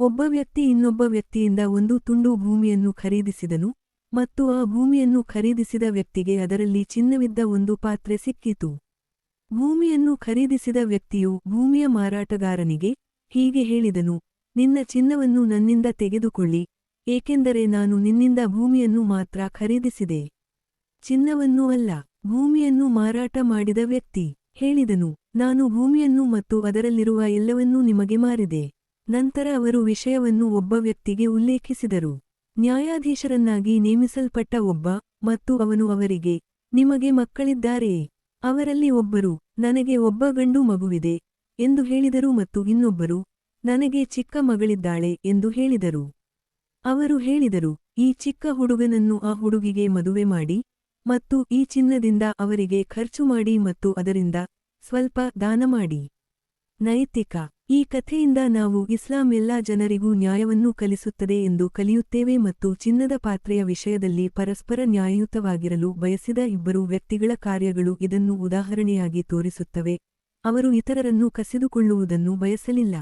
ಒಬ್ಬ ವ್ಯಕ್ತಿ ಇನ್ನೊಬ್ಬ ವ್ಯಕ್ತಿಯಿಂದ ಒಂದು ತುಂಡು ಭೂಮಿಯನ್ನು ಖರೀದಿಸಿದನು ಮತ್ತು ಆ ಭೂಮಿಯನ್ನು ಖರೀದಿಸಿದ ವ್ಯಕ್ತಿಗೆ ಅದರಲ್ಲಿ ಚಿನ್ನವಿದ್ದ ಒಂದು ಪಾತ್ರೆ ಸಿಕ್ಕಿತು. ಭೂಮಿಯನ್ನು ಖರೀದಿಸಿದ ವ್ಯಕ್ತಿಯು ಭೂಮಿಯ ಮಾರಾಟಗಾರನಿಗೆ ಹೀಗೆ ಹೇಳಿದನು, ನಿನ್ನ ಚಿನ್ನವನ್ನು ನನ್ನಿಂದ ತೆಗೆದುಕೊಳ್ಳಿ, ಏಕೆಂದರೆ ನಾನು ನಿನ್ನಿಂದ ಭೂಮಿಯನ್ನು ಮಾತ್ರ ಖರೀದಿಸಿದೆ. ಚಿನ್ನವನ್ನು ಅಲ್ಲ, ಭೂಮಿಯನ್ನು ಮಾರಾಟ ಮಾಡಿದ ವ್ಯಕ್ತಿ, ಹೇಳಿದನು. ನಾನು ಭೂಮಿಯನ್ನು ಮತ್ತು ಅದರಲ್ಲಿರುವ ಎಲ್ಲವನ್ನೂ ನಿಮಗೆ ಮಾರಿದೆ. ನಂತರ ಅವರು ವಿಷಯವನ್ನು ಒಬ್ಬ ವ್ಯಕ್ತಿಗೆ ಉಲ್ಲೇಖಿಸಿದರು. ನ್ಯಾಯಾಧೀಶರನ್ನಾಗಿ ನೇಮಿಸಲ್ಪಟ್ಟ ಒಬ್ಬ ಮತ್ತು ಅವನು ಅವರಿಗೆ, ನಿಮಗೆ ಮಕ್ಕಳಿದ್ದಾರೆಯೇ ಅವರಲ್ಲಿ ಒಬ್ಬರು, ನನಗೆ ಒಬ್ಬ ಗಂಡು ಮಗುವಿದೆ ಎಂದು ಹೇಳಿದರು ಮತ್ತು ಇನ್ನೊಬ್ಬರು, ನನಗೆ ಚಿಕ್ಕ ಮಗಳಿದ್ದಾಳೆ ಎಂದು ಹೇಳಿದರು. ಅವರು ಹೇಳಿದರು, ಈ ಚಿಕ್ಕ ಹುಡುಗನನ್ನು ಆ ಹುಡುಗಿಗೆ ಮದುವೆ ಮಾಡಿ ಮತ್ತು ಈ ಚಿನ್ನದಿಂದ ಅವರಿಗೆ ಖರ್ಚು ಮಾಡಿ ಮತ್ತು ಅದರಿಂದ ಸ್ವಲ್ಪ ದಾನ ಮಾಡಿ. ನೈತಿಕ ಈ ಕಥೆಯಿಂದ ನಾವು ಇಸ್ಲಾಂ ಎಲ್ಲಾ ಜನರಿಗೂ ನ್ಯಾಯವನ್ನು ಕಲಿಸುತ್ತದೆ ಎಂದು ಕಲಿಯುತ್ತೇವೆ ಮತ್ತು ಚಿನ್ನದ ಪಾತ್ರೆಯ ವಿಷಯದಲ್ಲಿ ಪರಸ್ಪರ ನ್ಯಾಯಯುತವಾಗಿರಲು ಬಯಸಿದ ಇಬ್ಬರು ವ್ಯಕ್ತಿಗಳ ಕಾರ್ಯಗಳು ಇದನ್ನು ಉದಾಹರಣೆಯಾಗಿ ತೋರಿಸುತ್ತವೆ. ಅವರು ಇತರರನ್ನು ಕಸಿದುಕೊಳ್ಳುವುದನ್ನು ಬಯಸಲಿಲ್ಲ.